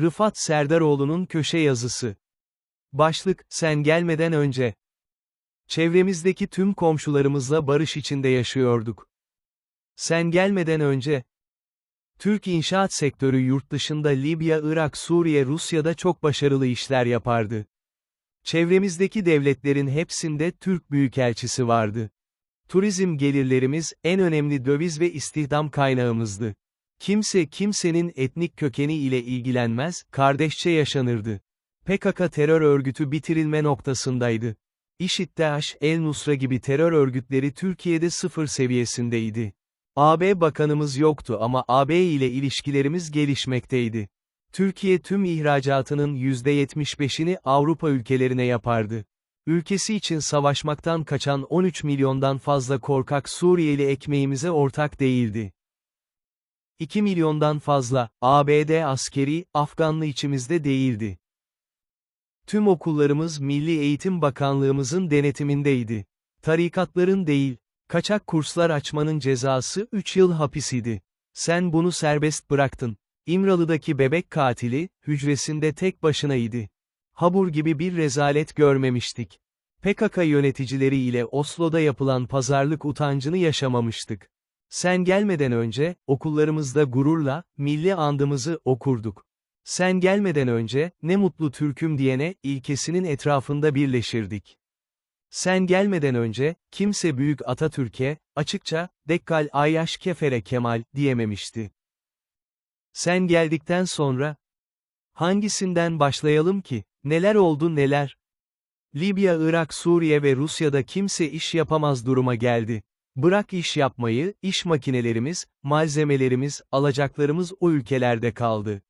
Rıfat Serdaroğlu'nun köşe yazısı. Başlık, sen gelmeden önce. Çevremizdeki tüm komşularımızla barış içinde yaşıyorduk. Sen gelmeden önce. Türk inşaat sektörü yurt dışında Libya, Irak, Suriye, Rusya'da çok başarılı işler yapardı. Çevremizdeki devletlerin hepsinde Türk büyükelçisi vardı. Turizm gelirlerimiz, en önemli döviz ve istihdam kaynağımızdı. Kimse kimsenin etnik kökeni ile ilgilenmez, kardeşçe yaşanırdı. PKK terör örgütü bitirilme noktasındaydı. IŞİD DAEŞ, El Nusra gibi terör örgütleri Türkiye'de sıfır seviyesindeydi. AB bakanımız yoktu ama AB ile ilişkilerimiz gelişmekteydi. Türkiye tüm ihracatının %75'ini Avrupa ülkelerine yapardı. Ülkesi için savaşmaktan kaçan 13 milyondan fazla korkak Suriyeli ekmeğimize ortak değildi. 2 milyondan fazla, ABD askeri, Afganlı içimizde değildi. Tüm okullarımız Milli Eğitim Bakanlığımızın denetimindeydi. Tarikatların değil, kaçak kurslar açmanın cezası 3 yıl hapis idi. Sen bunu serbest bıraktın. İmralı'daki bebek katili, hücresinde tek başınaydı. Habur gibi bir rezalet görmemiştik. PKK yöneticileri ile Oslo'da yapılan pazarlık utancını yaşamamıştık. Sen gelmeden önce, okullarımızda gururla, milli andımızı okurduk. Sen gelmeden önce, ne mutlu Türk'üm diyene, ilkesinin etrafında birleşirdik. Sen gelmeden önce, kimse Büyük Atatürk'e, açıkça, Dekkal Ayyaş Kefere Kemal, diyememişti. Sen geldikten sonra, hangisinden başlayalım ki, neler oldu neler? Libya, Irak, Suriye ve Rusya'da kimse iş yapamaz duruma geldi. Bırak iş yapmayı, iş makinelerimiz, malzemelerimiz, alacaklarımız o ülkelerde kaldı.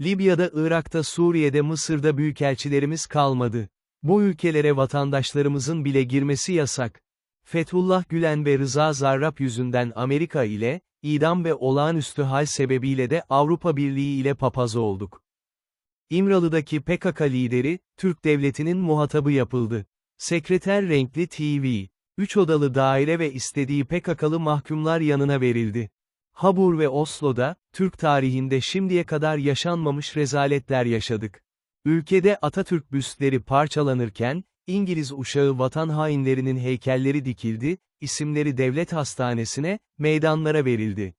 Libya'da, Irak'ta, Suriye'de, Mısır'da büyükelçilerimiz kalmadı. Bu ülkelere vatandaşlarımızın bile girmesi yasak. Fethullah Gülen ve Rıza Zarrab yüzünden Amerika ile, idam ve olağanüstü hal sebebiyle de Avrupa Birliği ile papaz olduk. İmralı'daki PKK lideri, Türk devletinin muhatabı yapıldı. Sekreter renkli TV, üç odalı daire ve istediği PKK'lı mahkumlar yanına verildi. Habur ve Oslo'da, Türk tarihinde şimdiye kadar yaşanmamış rezaletler yaşadık. Ülkede Atatürk büstleri parçalanırken, İngiliz uşağı vatan hainlerinin heykelleri dikildi, isimleri devlet hastanesine, meydanlara verildi.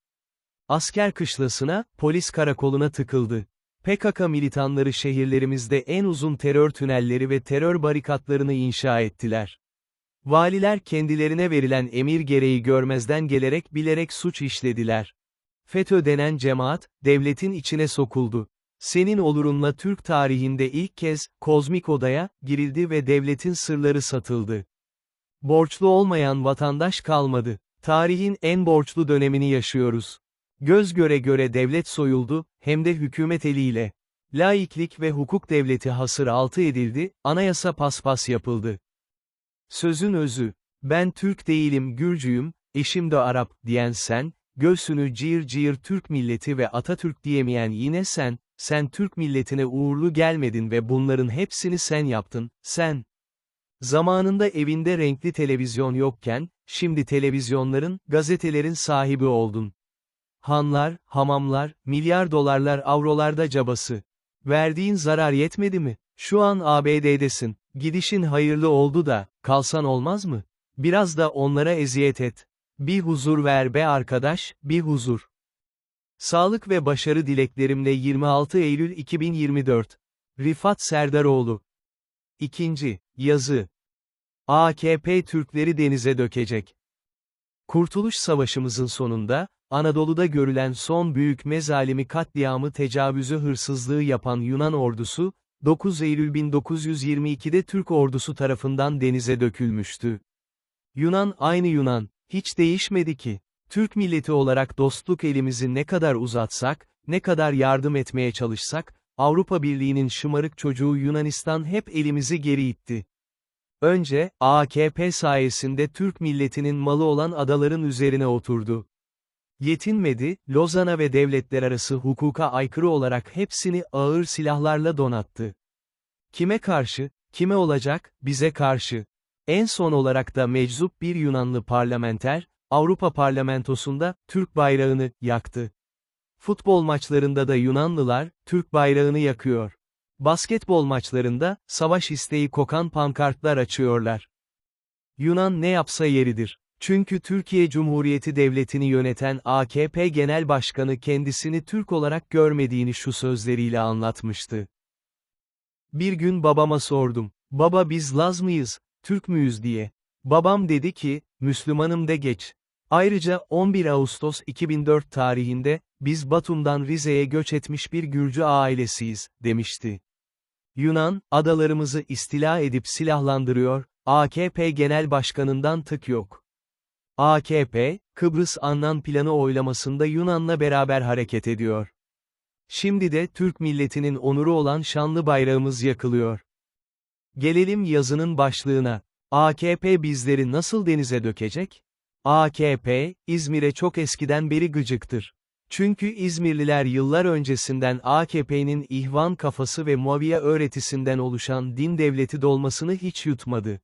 Asker kışlasına, polis karakoluna tıkıldı. PKK militanları şehirlerimizde en uzun terör tünelleri ve terör barikatlarını inşa ettiler. Valiler kendilerine verilen emir gereği görmezden gelerek bilerek suç işlediler. FETÖ denen cemaat, devletin içine sokuldu. Senin olurunla Türk tarihinde ilk kez, kozmik odaya, girildi ve devletin sırları satıldı. Borçlu olmayan vatandaş kalmadı. Tarihin en borçlu dönemini yaşıyoruz. Göz göre göre devlet soyuldu, hem de hükümet eliyle. Laiklik ve hukuk devleti hasır altı edildi, anayasa paspas yapıldı. Sözün özü, ben Türk değilim Gürcüyüm, eşim de Arap, diyen sen, göğsünü cıyır cıyır Türk milleti ve Atatürk diyemeyen yine sen, sen Türk milletine uğurlu gelmedin ve bunların hepsini sen yaptın, sen. Zamanında evinde renkli televizyon yokken, şimdi televizyonların, gazetelerin sahibi oldun. Hanlar, hamamlar, milyar dolarlar avrolarda cabası. Verdiğin zarar yetmedi mi? Şu an ABD'desin. Gidişin hayırlı oldu da, kalsan olmaz mı? Biraz da onlara eziyet et. Bir huzur ver be arkadaş, bir huzur. Sağlık ve başarı dileklerimle 26 Eylül 2024. Rifat Serdaroğlu. İkinci, yazı. AKP Türkleri denize dökecek. Kurtuluş Savaşımızın sonunda, Anadolu'da görülen son büyük mezalimi katliamı tecavüzü hırsızlığı yapan Yunan ordusu, 9 Eylül 1922'de Türk ordusu tarafından denize dökülmüştü. Yunan aynı Yunan, hiç değişmedi ki. Türk milleti olarak dostluk elimizi ne kadar uzatsak, ne kadar yardım etmeye çalışsak, Avrupa Birliği'nin şımarık çocuğu Yunanistan hep elimizi geri itti. Önce, AKP sayesinde Türk milletinin malı olan adaların üzerine oturdu. Yetinmedi, Lozan'a ve devletler arası hukuka aykırı olarak hepsini ağır silahlarla donattı. Kime karşı, kime olacak, bize karşı. En son olarak da meczup bir Yunanlı parlamenter, Avrupa parlamentosunda, Türk bayrağını, yaktı. Futbol maçlarında da Yunanlılar, Türk bayrağını yakıyor. Basketbol maçlarında, savaş isteği kokan pankartlar açıyorlar. Yunan ne yapsa yeridir. Çünkü Türkiye Cumhuriyeti Devleti'ni yöneten AKP Genel Başkanı kendisini Türk olarak görmediğini şu sözleriyle anlatmıştı. Bir gün babama sordum, baba biz Laz mıyız, Türk müyüz diye. Babam dedi ki, Müslümanım de geç. Ayrıca 11 Ağustos 2004 tarihinde, biz Batum'dan Rize'ye göç etmiş bir Gürcü ailesiyiz, demişti. Yunan, adalarımızı istila edip silahlandırıyor, AKP Genel Başkanı'ndan tık yok. AKP, Kıbrıs Annan Planı oylamasında Yunan'la beraber hareket ediyor. Şimdi de Türk milletinin onuru olan şanlı bayrağımız yakılıyor. Gelelim yazının başlığına. AKP bizleri nasıl denize dökecek? AKP, İzmir'e çok eskiden beri gıcıktır. Çünkü İzmirliler yıllar öncesinden AKP'nin ihvan kafası ve Muaviye öğretisinden oluşan din devleti dolmasını hiç yutmadı.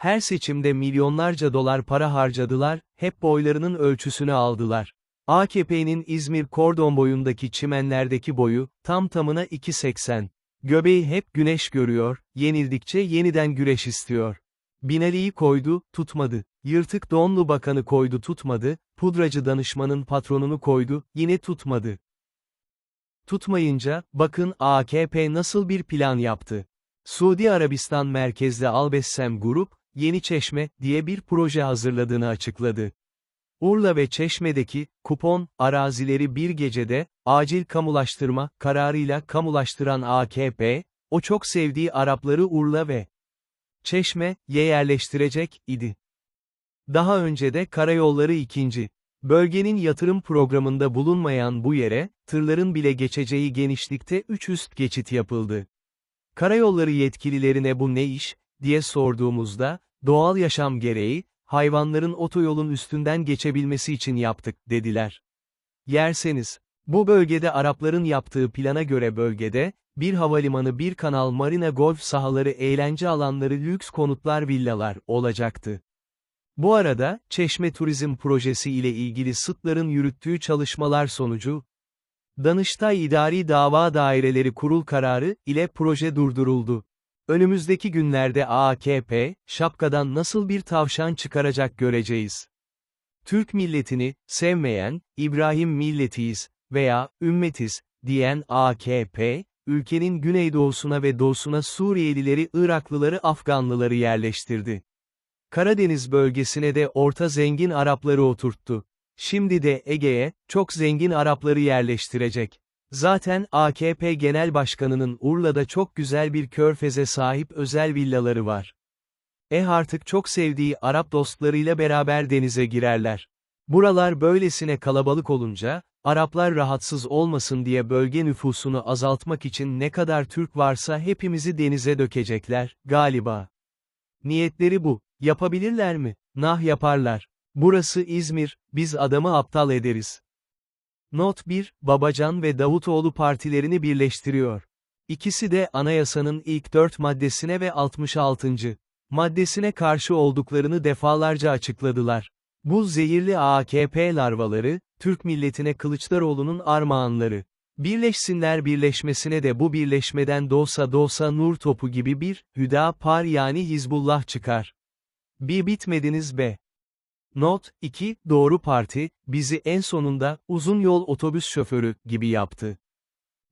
Her seçimde milyonlarca dolar para harcadılar, hep boylarının ölçüsünü aldılar. AKP'nin İzmir kordon boyundaki çimenlerdeki boyu, tam tamına 2.80. Göbeği hep güneş görüyor, yenildikçe yeniden güreş istiyor. Binali'yi koydu, tutmadı. Yırtık donlu bakanı koydu tutmadı, pudracı danışmanın patronunu koydu, yine tutmadı. Tutmayınca, bakın AKP nasıl bir plan yaptı. Suudi Arabistan merkezli Albessem Grup, Yeni Çeşme, diye bir proje hazırladığını açıkladı. Urla ve Çeşme'deki, kupon, arazileri bir gecede, acil kamulaştırma, kararıyla kamulaştıran AKP, o çok sevdiği Arapları Urla ve Çeşme'ye yerleştirecek, idi. Daha önce de Karayolları 2. Bölgenin yatırım programında bulunmayan bu yere, tırların bile geçeceği genişlikte 3 üst geçit yapıldı. Karayolları yetkililerine bu ne iş, diye sorduğumuzda, doğal yaşam gereği, hayvanların otoyolun üstünden geçebilmesi için yaptık, dediler. Yerseniz, bu bölgede Arapların yaptığı plana göre bölgede, bir havalimanı bir kanal marina golf sahaları eğlence alanları lüks konutlar villalar, olacaktı. Bu arada, Çeşme Turizm Projesi ile ilgili sıtların yürüttüğü çalışmalar sonucu, Danıştay İdari Dava Daireleri Kurul kararı ile proje durduruldu. Önümüzdeki günlerde AKP, şapkadan nasıl bir tavşan çıkaracak göreceğiz. Türk milletini, sevmeyen, İbrahim milletiyiz veya ümmetiz, diyen AKP, ülkenin güneydoğusuna ve doğusuna Suriyelileri Iraklıları Afganlıları yerleştirdi. Karadeniz bölgesine de orta zengin Arapları oturttu. Şimdi de Ege'ye, çok zengin Arapları yerleştirecek. Zaten AKP Genel Başkanı'nın Urla'da çok güzel bir körfeze sahip özel villaları var. Eh artık çok sevdiği Arap dostlarıyla beraber denize girerler. Buralar böylesine kalabalık olunca, Araplar rahatsız olmasın diye bölge nüfusunu azaltmak için ne kadar Türk varsa hepimizi denize dökecekler, galiba. Niyetleri bu. Yapabilirler mi? Nah yaparlar. Burası İzmir, biz adamı aptal ederiz. Not 1, Babacan ve Davutoğlu partilerini birleştiriyor. İkisi de anayasanın ilk dört maddesine ve 66. maddesine karşı olduklarını defalarca açıkladılar. Bu zehirli AKP larvaları, Türk milletine Kılıçdaroğlu'nun armağanları. Birleşsinler birleşmesine de bu birleşmeden doğsa doğsa nur topu gibi bir, Hüdapar yani Hizbullah çıkar. Bir bitmediniz be. Not, 2, Doğru Parti, bizi en sonunda, uzun yol otobüs şoförü, gibi yaptı.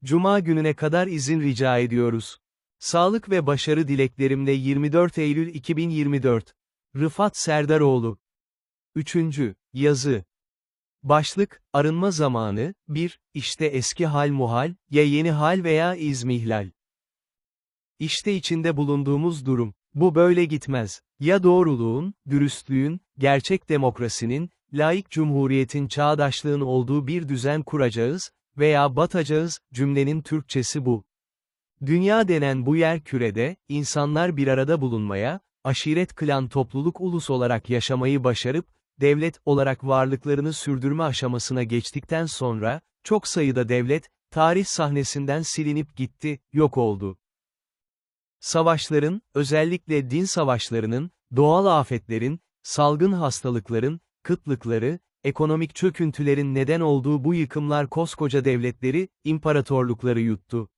Cuma gününe kadar izin rica ediyoruz. Sağlık ve başarı dileklerimle 24 Eylül 2024. Rıfat Serdaroğlu. 3. Yazı. Başlık, arınma zamanı, 1, işte eski hal muhal, ya yeni hal veya izmihlal. İşte içinde bulunduğumuz durum. Bu böyle gitmez. Ya doğruluğun, dürüstlüğün, gerçek demokrasinin, laik cumhuriyetin çağdaşlığın olduğu bir düzen kuracağız, veya batacağız, cümlenin Türkçesi bu. Dünya denen bu yer kürede, insanlar bir arada bulunmaya, aşiret klan topluluk ulus olarak yaşamayı başarıp, devlet olarak varlıklarını sürdürme aşamasına geçtikten sonra, çok sayıda devlet, tarih sahnesinden silinip gitti, yok oldu. Savaşların, özellikle din savaşlarının, doğal afetlerin, salgın hastalıkların, kıtlıkları, ekonomik çöküntülerin neden olduğu bu yıkımlar koskoca devletleri, imparatorlukları yuttu.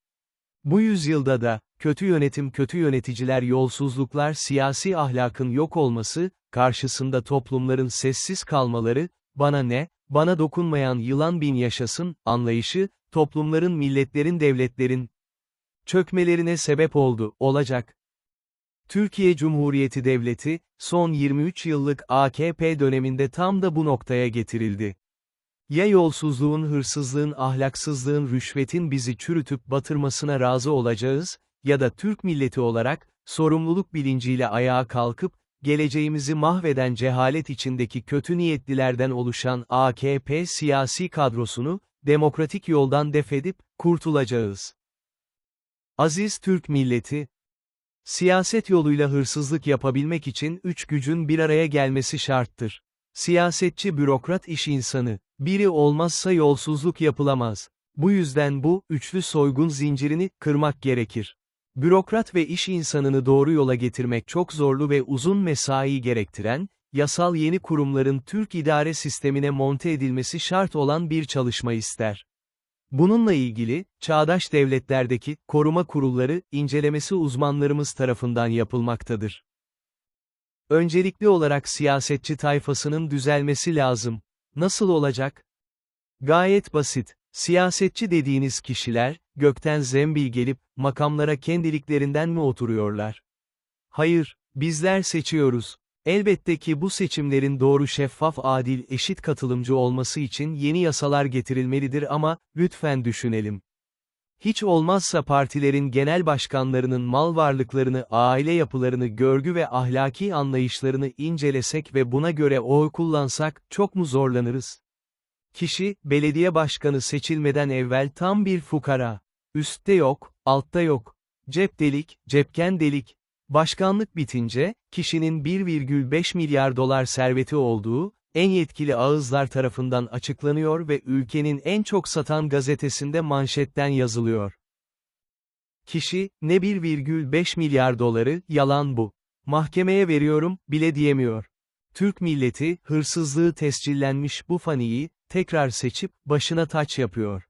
Bu yüzyılda da, kötü yönetim kötü yöneticiler yolsuzluklar siyasi ahlakın yok olması, karşısında toplumların sessiz kalmaları, bana ne, bana dokunmayan yılan bin yaşasın, anlayışı, toplumların milletlerin devletlerin çökmelerine sebep oldu, olacak. Türkiye Cumhuriyeti Devleti, son 23 yıllık AKP döneminde tam da bu noktaya getirildi. Ya yolsuzluğun, hırsızlığın, ahlaksızlığın, rüşvetin bizi çürütüp batırmasına razı olacağız, ya da Türk milleti olarak, sorumluluk bilinciyle ayağa kalkıp, geleceğimizi mahveden cehalet içindeki kötü niyetlilerden oluşan AKP siyasi kadrosunu, demokratik yoldan defedip, kurtulacağız. Aziz Türk milleti, siyaset yoluyla hırsızlık yapabilmek için üç gücün bir araya gelmesi şarttır. Siyasetçi bürokrat iş insanı, biri olmazsa yolsuzluk yapılamaz. Bu yüzden bu, üçlü soygun zincirini, kırmak gerekir. Bürokrat ve iş insanını doğru yola getirmek çok zorlu ve uzun mesai gerektiren, yasal yeni kurumların Türk idare sistemine monte edilmesi şart olan bir çalışma ister. Bununla ilgili, çağdaş devletlerdeki, koruma kurulları, incelemesi uzmanlarımız tarafından yapılmaktadır. Öncelikli olarak siyasetçi tayfasının düzelmesi lazım. Nasıl olacak? Gayet basit. Siyasetçi dediğiniz kişiler, gökten zembil gelip, makamlara kendiliklerinden mi oturuyorlar? Hayır, bizler seçiyoruz. Elbette ki bu seçimlerin doğru şeffaf adil eşit katılımcı olması için yeni yasalar getirilmelidir ama, lütfen düşünelim. Hiç olmazsa partilerin genel başkanlarının mal varlıklarını, aile yapılarını, görgü ve ahlaki anlayışlarını incelesek ve buna göre oy kullansak, çok mu zorlanırız? Kişi, belediye başkanı seçilmeden evvel tam bir fukara. Üstte yok, altta yok. Cep delik, cepken delik. Başkanlık bitince, kişinin 1,5 milyar dolar serveti olduğu, en yetkili ağızlar tarafından açıklanıyor ve ülkenin en çok satan gazetesinde manşetten yazılıyor. Kişi, ne 1,5 milyar doları, yalan bu. Mahkemeye veriyorum, bile diyemiyor. Türk milleti, hırsızlığı tescillenmiş bu faniyi, tekrar seçip, başına taç yapıyor.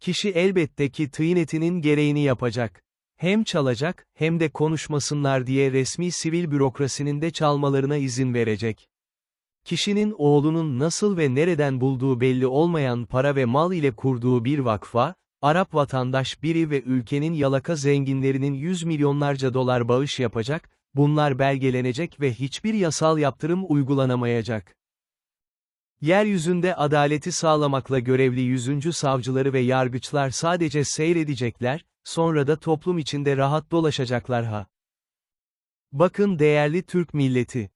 Kişi elbette ki tıynetinin gereğini yapacak. Hem çalacak, hem de konuşmasınlar diye resmi sivil bürokrasinin de çalmalarına izin verecek. Kişinin oğlunun nasıl ve nereden bulduğu belli olmayan para ve mal ile kurduğu bir vakfa, Arap vatandaş biri ve ülkenin yalaka zenginlerinin yüz milyonlarca dolar bağış yapacak, bunlar belgelenecek ve hiçbir yasal yaptırım uygulanamayacak. Yeryüzünde adaleti sağlamakla görevli yüzüncü savcıları ve yargıçlar sadece seyredecekler, sonra da toplum içinde rahat dolaşacaklar ha. Bakın değerli Türk milleti.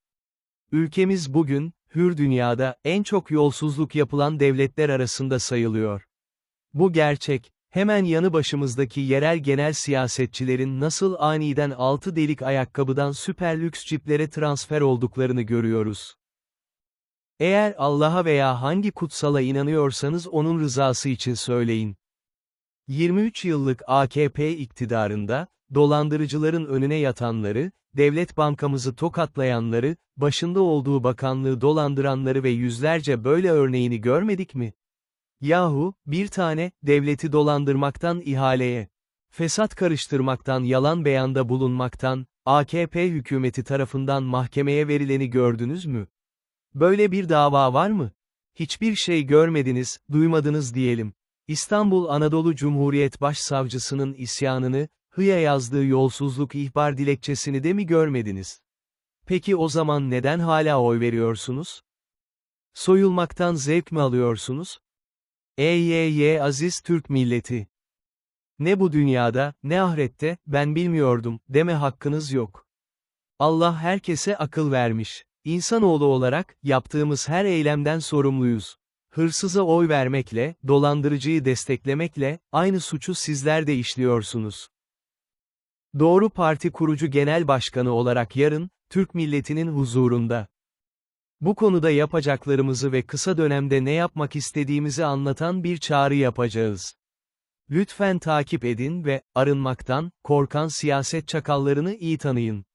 Ülkemiz bugün, hür dünyada, en çok yolsuzluk yapılan devletler arasında sayılıyor. Bu gerçek, hemen yanı başımızdaki yerel genel siyasetçilerin nasıl aniden altı delik ayakkabıdan süper lüks ciplere transfer olduklarını görüyoruz. Eğer Allah'a veya hangi kutsala inanıyorsanız onun rızası için söyleyin. 23 yıllık AKP iktidarında, dolandırıcıların önüne yatanları, devlet bankamızı tokatlayanları, başında olduğu bakanlığı dolandıranları ve yüzlerce böyle örneğini görmedik mi? Yahu, bir tane, devleti dolandırmaktan ihaleye, fesat karıştırmaktan yalan beyanda bulunmaktan, AKP hükümeti tarafından mahkemeye verileni gördünüz mü? Böyle bir dava var mı? Hiçbir şey görmediniz, duymadınız diyelim. İstanbul Anadolu Cumhuriyet Başsavcısının isyanını, hıya yazdığı yolsuzluk ihbar dilekçesini de mi görmediniz? Peki o zaman neden hala oy veriyorsunuz? Soyulmaktan zevk mi alıyorsunuz? Ey aziz Türk milleti! Ne bu dünyada, ne ahirette, ben bilmiyordum, deme hakkınız yok. Allah herkese akıl vermiş. İnsanoğlu olarak, yaptığımız her eylemden sorumluyuz. Hırsıza oy vermekle, dolandırıcıyı desteklemekle, aynı suçu sizler de işliyorsunuz. Doğru Parti kurucu genel başkanı olarak yarın, Türk milletinin huzurunda. Bu konuda yapacaklarımızı ve kısa dönemde ne yapmak istediğimizi anlatan bir çağrı yapacağız. Lütfen takip edin ve, arınmaktan, korkan siyaset çakallarını iyi tanıyın.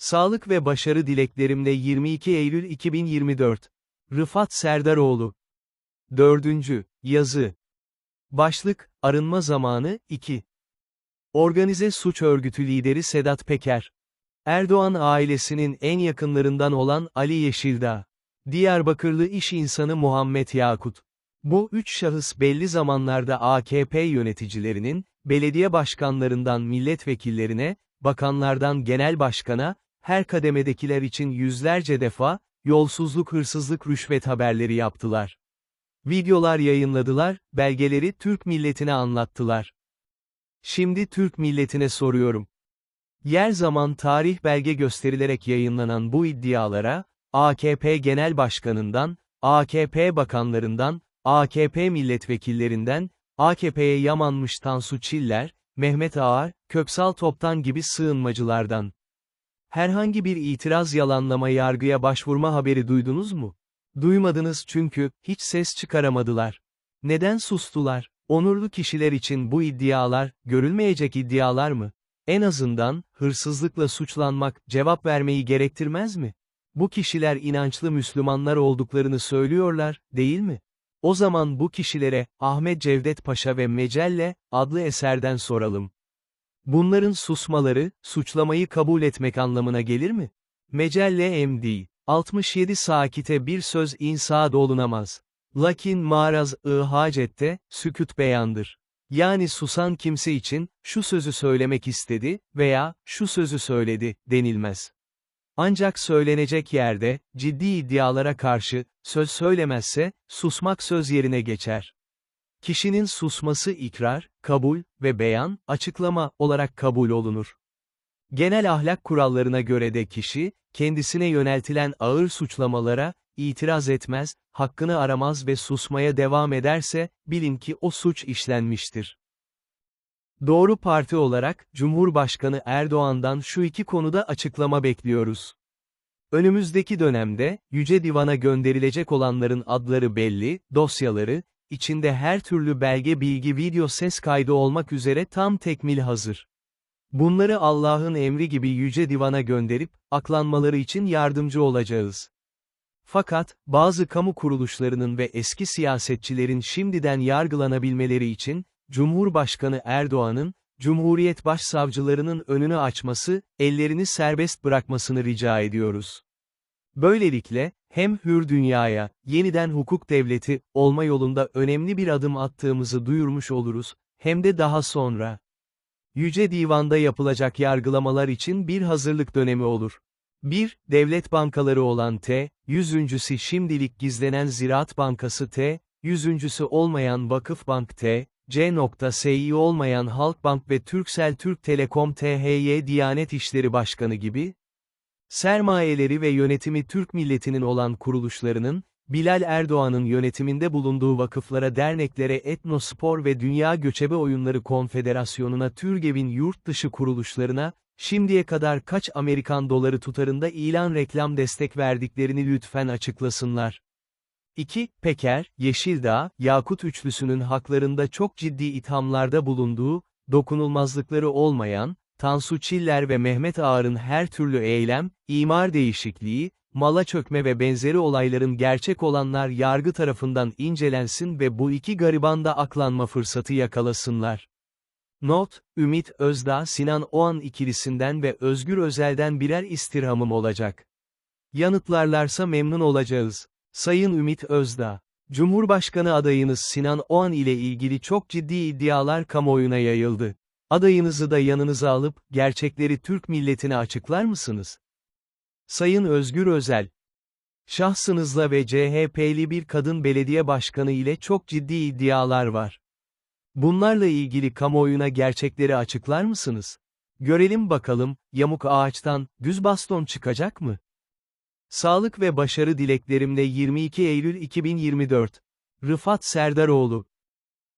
Sağlık ve başarı dileklerimle 22 Eylül 2024 Rıfat Serdaroğlu. Dördüncü, yazı. Başlık, arınma zamanı, 2. Organize suç örgütü lideri Sedat Peker. Erdoğan ailesinin en yakınlarından olan Ali Yeşildağ. Diyarbakırlı iş insanı Muhammed Yakut. Bu üç şahıs belli zamanlarda AKP yöneticilerinin, belediye başkanlarından milletvekillerine, bakanlardan genel başkana, her kademedekiler için yüzlerce defa, yolsuzluk hırsızlık rüşvet haberleri yaptılar. Videolar yayınladılar, belgeleri Türk milletine anlattılar. Şimdi Türk milletine soruyorum. Yer zaman tarih belge gösterilerek yayınlanan bu iddialara, AKP Genel Başkanı'ndan, AKP bakanlarından, AKP milletvekillerinden, AKP'ye yamanmış Tansu Çiller, Mehmet Ağar, Köksal Toptan gibi sığınmacılardan. Herhangi bir itiraz yalanlama yargıya başvurma haberi duydunuz mu? Duymadınız çünkü, hiç ses çıkaramadılar. Neden sustular? Onurlu kişiler için bu iddialar, görülmeyecek iddialar mı? En azından, hırsızlıkla suçlanmak, cevap vermeyi gerektirmez mi? Bu kişiler inançlı Müslümanlar olduklarını söylüyorlar, değil mi? O zaman bu kişilere, Ahmet Cevdet Paşa ve Mecelle, adlı eserden soralım. Bunların susmaları, suçlamayı kabul etmek anlamına gelir mi? Mecelle MD. 67 sakite bir söz insa dolunamaz. Lakin maraz-ı hacette, sükut beyandır. Yani susan kimse için, şu sözü söylemek istedi, veya, şu sözü söyledi, denilmez. Ancak söylenecek yerde, ciddi iddialara karşı, söz söylemezse, susmak söz yerine geçer. Kişinin susması ikrar, kabul ve beyan, açıklama olarak kabul olunur. Genel ahlak kurallarına göre de kişi, kendisine yöneltilen ağır suçlamalara, itiraz etmez, hakkını aramaz ve susmaya devam ederse, bilin ki o suç işlenmiştir. Doğru Parti olarak, Cumhurbaşkanı Erdoğan'dan şu iki konuda açıklama bekliyoruz. Önümüzdeki dönemde, Yüce Divan'a gönderilecek olanların adları belli, dosyaları, içinde her türlü belge bilgi video ses kaydı olmak üzere tam tekmil hazır. Bunları Allah'ın emri gibi Yüce Divan'a gönderip, aklanmaları için yardımcı olacağız. Fakat, bazı kamu kuruluşlarının ve eski siyasetçilerin şimdiden yargılanabilmeleri için, Cumhurbaşkanı Erdoğan'ın, Cumhuriyet Başsavcılarının önünü açması, ellerini serbest bırakmasını rica ediyoruz. Böylelikle, hem hür dünyaya, yeniden hukuk devleti, olma yolunda önemli bir adım attığımızı duyurmuş oluruz, hem de daha sonra. Yüce Divan'da yapılacak yargılamalar için bir hazırlık dönemi olur. 1. Devlet bankaları olan T, yüzüncüsü şimdilik gizlenen Ziraat Bankası T, yüzüncüsü olmayan Vakıfbank T, C.Sİ olmayan Halkbank ve Türksel Türk Telekom THY Diyanet İşleri Başkanı gibi, sermayeleri ve yönetimi Türk milletinin olan kuruluşlarının, Bilal Erdoğan'ın yönetiminde bulunduğu vakıflara derneklere Etnospor ve Dünya Göçebe Oyunları Konfederasyonu'na TÜRGEV'in yurt dışı kuruluşlarına, şimdiye kadar kaç Amerikan doları tutarında ilan reklam destek verdiklerini lütfen açıklasınlar. 2. Peker, Yeşildağ, Yakut üçlüsünün haklarında çok ciddi ithamlarda bulunduğu, dokunulmazlıkları olmayan, Tansu Çiller ve Mehmet Ağar'ın her türlü eylem, imar değişikliği, mala çökme ve benzeri olayların gerçek olanlar yargı tarafından incelensin ve bu iki gariban da aklanma fırsatı yakalasınlar. Not, Ümit Özdağ Sinan Oğan ikilisinden ve Özgür Özel'den birer istirhamım olacak. Yanıtlarlarsa memnun olacağız. Sayın Ümit Özdağ. Cumhurbaşkanı adayınız Sinan Oğan ile ilgili çok ciddi iddialar kamuoyuna yayıldı. Adayınızı da yanınıza alıp, gerçekleri Türk milletine açıklar mısınız? Sayın Özgür Özel. Şahsınızla ve CHP'li bir kadın belediye başkanı ile çok ciddi iddialar var. Bunlarla ilgili kamuoyuna gerçekleri açıklar mısınız? Görelim bakalım, yamuk ağaçtan, düz baston çıkacak mı? Sağlık ve başarı dileklerimle 22 Eylül 2024. Rıfat Serdaroğlu.